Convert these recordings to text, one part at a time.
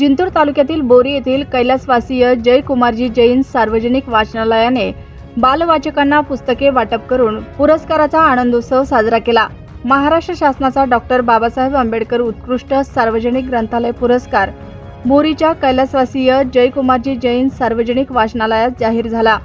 जिंतूर तालुक्यातील बोरी येथील कैलासवासीय जयकुमारजी जैन सार्वजनिक वाचनालयाने बालवाचकांना पुस्तके वाटप करून पुरस्काराचा आनंदोत्सव साजरा केला. महाराष्ट्र शासनाचा डॉक्टर बाबासाहेब आंबेडकर उत्कृष्ट सार्वजनिक ग्रंथालय पुरस्कार बोरीच्या कैलासवासीय जयकुमारजी जैन सार्वजनिक वाचनालयात जाहीर झाला.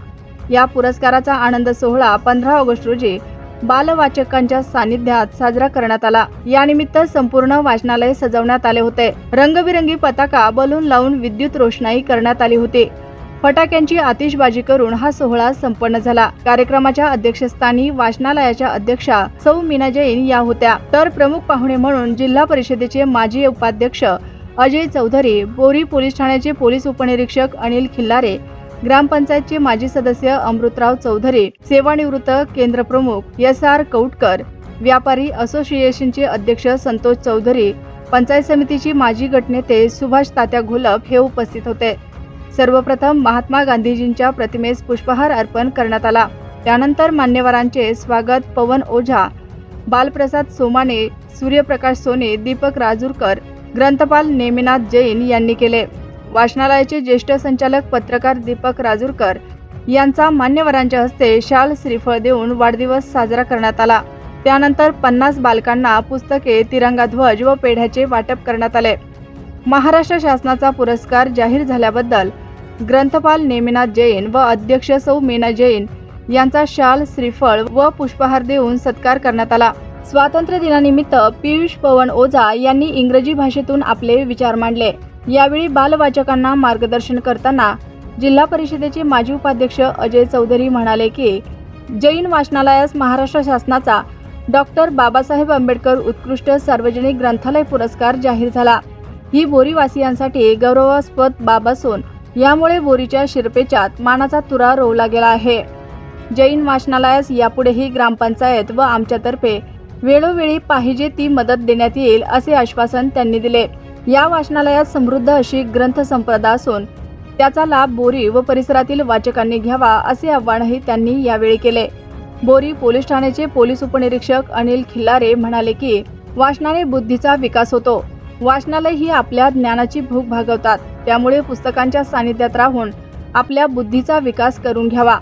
या पुरस्काराचा आनंद सोहळा पंधरा ऑगस्ट रोजी बालवाचकांच्या सानिध्यात साजरा करण्यात आला. यानिमित्त संपूर्ण वाचनालय सजवण्यात आले होते. रंगबिरंगी पताका बलून लावून विद्युत रोषणाई करण्यात आली होती. फटाक्यांची आतिषबाजी करून हा सोहळा संपन्न झाला. कार्यक्रमाच्या अध्यक्षस्थानी वाचनालयाच्या अध्यक्षा सौ मीना जैन या होत्या. तर प्रमुख पाहुणे म्हणून जिल्हा परिषदेचे माजी उपाध्यक्ष अजय चौधरी बोरी पोलीस ठाण्याचे पोलीस उपनिरीक्षक अनिल खिल्लारे ग्रामपंचायतचे माजी सदस्य अमृतराव चौधरी सेवानिवृत्त केंद्र प्रमुख एस आर कौटकर व्यापारी असोसिएशनचे अध्यक्ष संतोष चौधरी पंचायत समितीची माजी गटनेते सुभाष तात्या घोलप हे उपस्थित होते. सर्वप्रथम महात्मा गांधीजींच्या प्रतिमेस पुष्पहार अर्पण करण्यात आला. त्यानंतर मान्यवरांचे स्वागत पवन ओझा बालप्रसाद सोमाने सूर्यप्रकाश सोने दीपक राजूरकर ग्रंथपाल नेमिनाथ जैन यांनी केले. वाचनालयाचे ज्येष्ठ संचालक पत्रकार दीपक राजूरकर यांचा मान्यवरांच्या हस्ते शाल श्रीफळ देऊन वाढदिवस साजरा करण्यात आला. त्यानंतर पन्नास बालकांना पुस्तके तिरंगा ध्वज व पेढ्याचे वाटप करण्यात आले. महाराष्ट्र शासनाचा पुरस्कार जाहीर झाल्याबद्दल ग्रंथपाल नेमिनाथ जैन व अध्यक्ष सौ मीना जैन यांचा शाल श्रीफळ व पुष्पहार देऊन सत्कार करण्यात आला. स्वातंत्र्य दिनानिमित्त पियुष पवन ओझा यांनी इंग्रजी भाषेतून आपले विचार मांडले. यावेळी बालवाचकांना मार्गदर्शन करताना जिल्हा परिषदेचे माजी उपाध्यक्ष अजय चौधरी म्हणाले की जैन वाचनालयास महाराष्ट्र शासनाचा डॉक्टर बाबासाहेब आंबेडकर उत्कृष्ट सार्वजनिक ग्रंथालय पुरस्कार जाहीर झाला. ही बोरीवासियांसाठी गौरवास्पद बाब असून यामुळे बोरीच्या शिरपेचात मानाचा तुरा रोवला गेला आहे. जैन वाचनालयास यापुढेही ग्रामपंचायत व आमच्यातर्फे वेळोवेळी पाहिजे ती मदत देण्यात येईल असे आश्वासन त्यांनी दिले. या वाचनालयात समृद्ध अशी ग्रंथसंपदा असून त्याचा लाभ बोरी व परिसरातील वाचकांनी घ्यावा असे आवाहनही त्यांनी यावेळी केले. बोरी पोलीस ठाण्याचे पोलीस उपनिरीक्षक अनिल खिल्लारे म्हणाले की वाचनाने बुद्धीचा विकास होतो. वाचनालय ही आपल्या ज्ञानाची भूक भागवतात. त्यामुळे पुस्तकांच्या सानिध्यात राहून आपल्या बुद्धीचा विकास करून घ्यावा.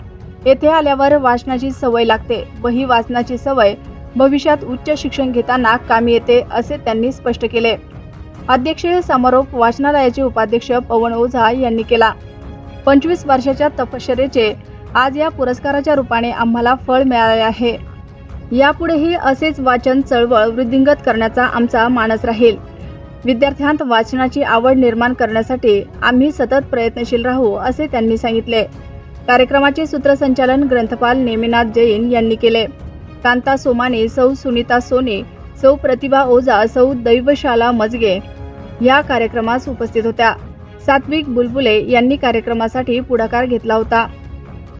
येथे आल्यावर वाचनाची सवय लागते व ही वाचनाची सवय भविष्यात उच्च शिक्षण घेताना कामी येते असे त्यांनी स्पष्ट केले. अध्यक्षीय समारोप वाचनालयाचे उपाध्यक्ष पवन ओझा यांनी केला. पंचवीस वर्षाच्या तपश्चरेचे आज या पुरस्काराच्या रूपाने आम्हाला फळ मिळाले आहे. यापुढेही असेच वाचन चळवळ वृद्धिंगत करण्याचा आमचा मानस राहील. विद्यार्थ्यांत वाचनाची आवड निर्माण करण्यासाठी आम्ही सतत प्रयत्नशील राहू असे त्यांनी सांगितले. कार्यक्रमाचे सूत्रसंचालन ग्रंथपाल नेमिनाथ जैन यांनी केले. कांता सोमाने सौ सुनीता सोने सौ प्रतिभा ओझा सौ दैवशाला मजगे या कार्यक्रमास उपस्थित होत्या. सात्विक बुलबुले यांनी कार्यक्रमासाठी पुढाकार घेतला होता.